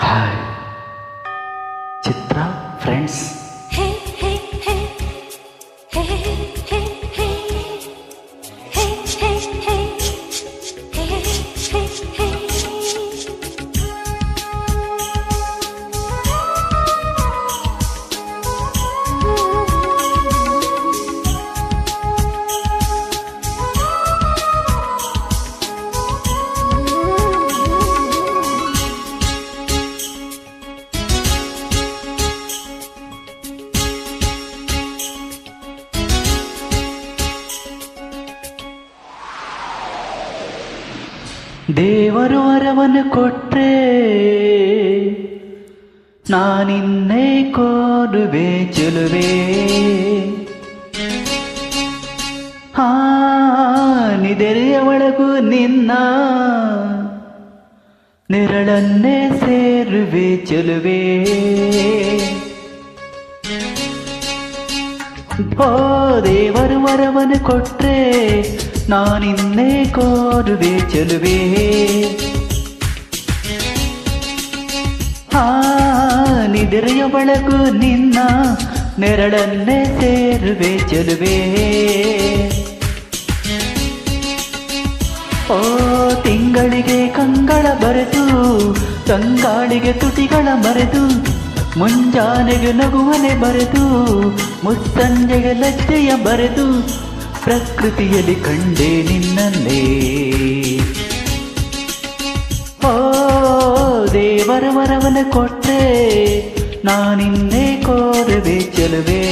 हाय Chitra friends ದೇವರು ವರವನ್ನು ಕೊಟ್ರೆ ನಾನಿನ್ನೇ ಕೋರುವೆ ಚೆಲುವೆ ಹಾ ನಿದೆರೆಯ ಒಳಗು ನಿನ್ನ ನೆರಳನ್ನೇ ಸೇರುವೆ ಚೆಲುವೆ ಓ ದೇವರು ವರವನ್ನು ಕೊಟ್ರೆ ನಾನಿನ್ನೇ ಕೋರುವೆ ಚೆಲುವೆ. ಆ ನಿದಿರಿಯ ಬಳಕು ನಿನ್ನ ನೆರಳನ್ನೇ ಸೇರುವೆ ಚೆಲುವೆ. ಓ ತಿಂಗಳಿಗೆ ಕಂಗಳ ಬರೆದು, ತಂಗಾಳಿಗೆ ತುಟಿಗಳ ಮರೆದು, ಮುಂಜಾನೆಗೆ ನಗುವನೆ ಬರೆದು ಮುಸ್ಸಂಜೆಗೆ ಲಜ್ಜೆಯ ಬರೆದು ಪ್ರಕೃತಿಯಲ್ಲಿ ಕಂಡೆ ನಿನ್ನನ್ನೇ ಓ ದೇವರ ವರವನ ಕೊಟ್ಟೆ ನಾನಿನ್ನೇ ಕೋರುವೆ ಚೆಲುವೆ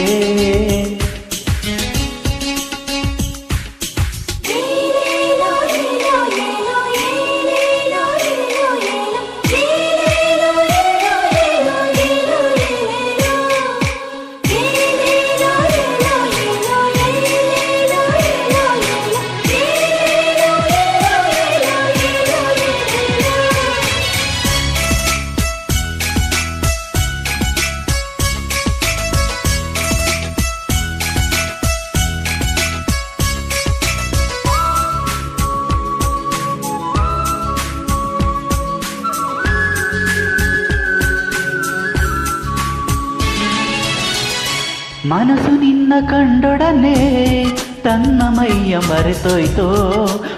ಮನಸ್ಸು ನಿನ್ನ ಕಂಡೊಡನೆ. ತನ್ನ ಮೈಯ ಮರೆತೋಯ್ತೋ?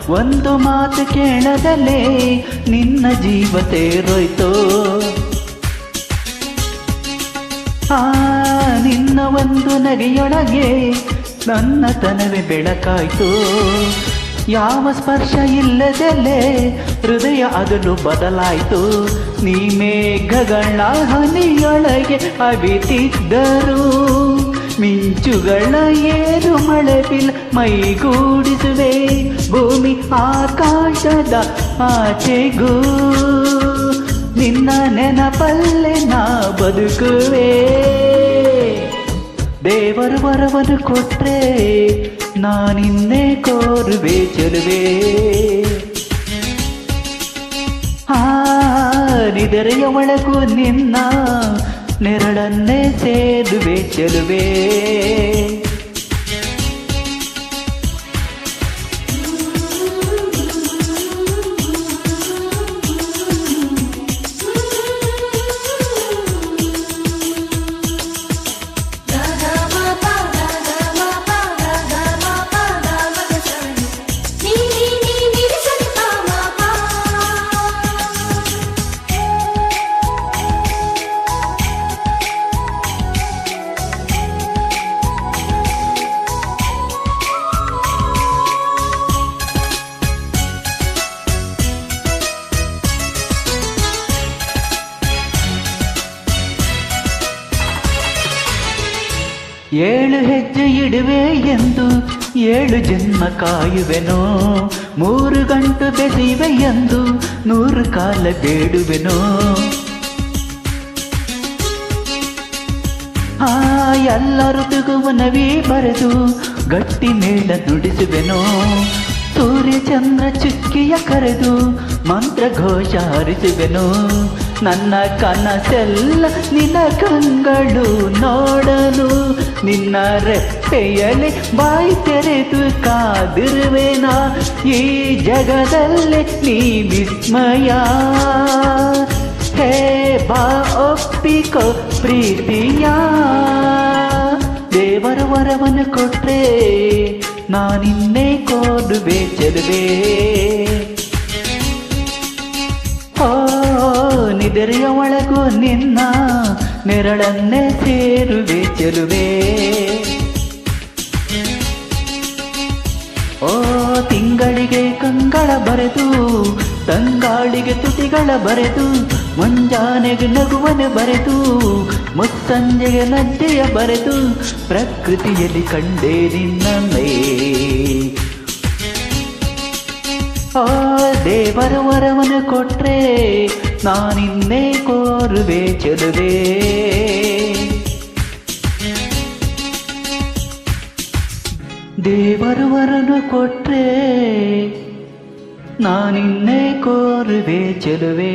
ಒಂದು ಮಾತು ಕೇಳದಲೆ ನಿನ್ನ ಜೀವ ತೇರೋಯ್ತು? ಆ, ನಿನ್ನ ಒಂದು ನಗೆಯೊಳಗೆ ನನ್ನ ತನವೇ ಬೆಳಕಾಯ್ತು. ಯಾವ ಸ್ಪರ್ಶ ಇಲ್ಲದಲೆ ಹೃದಯ ಅದನ್ನು ಬದಲಾಯ್ತು. ನೀ ಮೇಘಗಳ ಹನಿಯೊಳಗೆ ಅವಿತಿದ್ದರು. ಮಿಂಚುಗಳ ಏರು ಮಳೆ ಬಿಲ್ ಮೈಗೂಡಿಸುವೆ ಭೂಮಿ ಆಕಾಶದ ಆಚೆಗೂ ನಿನ್ನ ನೆನಪಲ್ಲೇ ನಾ ಬದುಕುವೆ ದೇವರು ವರವನ್ನು ಕೊಟ್ರೆ ನಾನಿನ್ನೇ ಕೋರುವೆ ಚೆಲುವೆ ಆ ನಿದರೆಯ ಒಳಗು ನಿನ್ನ ನೆರಳನ್ನೇ ಸೇರುವೆ ಚೆಲುವೆ. ಏಳು ಹೆಜ್ಜೆ ಇಡುವೆ ಎಂದು ಏಳು ಜನ್ಮ ಕಾಯುವೆನೋ? ಮೂರು ಗಂಟು ಬೆಸೆಯುವೆ ಎಂದು ನೂರು ಕಾಲ ಬೇಡುವೆನೋ? ಆ ಎಲ್ಲ ಋತುಗೂ ನವಿ ಬರೆದು ಗಟ್ಟಿ ಮೇಳ ನುಡಿಸುವೆನೋ? ಸೂರ್ಯ ಚಂದ್ರ ಚುಕ್ಕಿಯ ಕರೆದು ಮಂತ್ರ ಘೋಷ ಹರಿಸುವೆನು? ನನ್ನ ಕನಸೆಲ್ಲ ನಿನ್ನ ಕಂಗಳು ನೋಡಲು. ನಿನ್ನ ರೆಪ್ಪೆಯಲ್ಲಿ ಬಾಯಿ ತೆರೆದು ಕಾದಿರುವೆನ? ಈ ಜಗದಲ್ಲಿ ನೀ ವಿಸ್ಮಯ. ಹೇ ಬಾ, ಒಪ್ಪಿಕೋ ಪ್ರೀತಿಯ. ದೇವರ ವರವನ್ನು ಕೊಟ್ಟರೆ ನಾನಿನ್ನೇ ಕೋಡುವೆ ಚೆಲುವೆ. ನಿದರೆಯ ಒಳಗೂ ನಿನ್ನ ನೆರಳನ್ನೇ ಸೇರುವೆ ಚೆಲುವೆ. ಓ ತಿಂಗಳಿಗೆ ಕಂಗಳ ಬರೆದು, ತಂಗಾಳಿಗೆ ತುಟಿಗಳ ಬರೆದು, ಮುಂಜಾನೆಗೆ ನಗುವನೆ ಬರೆದು ಮುತ್ತಂಜೆಗೆ ನಜ್ಜೆಯ ಬರೆದು, ಪ್ರಕೃತಿಯಲ್ಲಿ ಕಂಡೆ ನಿನ್ನೇ ಆ ದೇವರ ವರವನ್ನು ಕೊಟ್ರೆ ನಾನಿನ್ನೇ ಕೋರುವೆ ಚೆಲುವೆ ದೇವರ ವರನು ಕೊಟ್ರೆ ನಾನಿನ್ನೇ ಕೋರುವೆ ಚೆಲುವೆ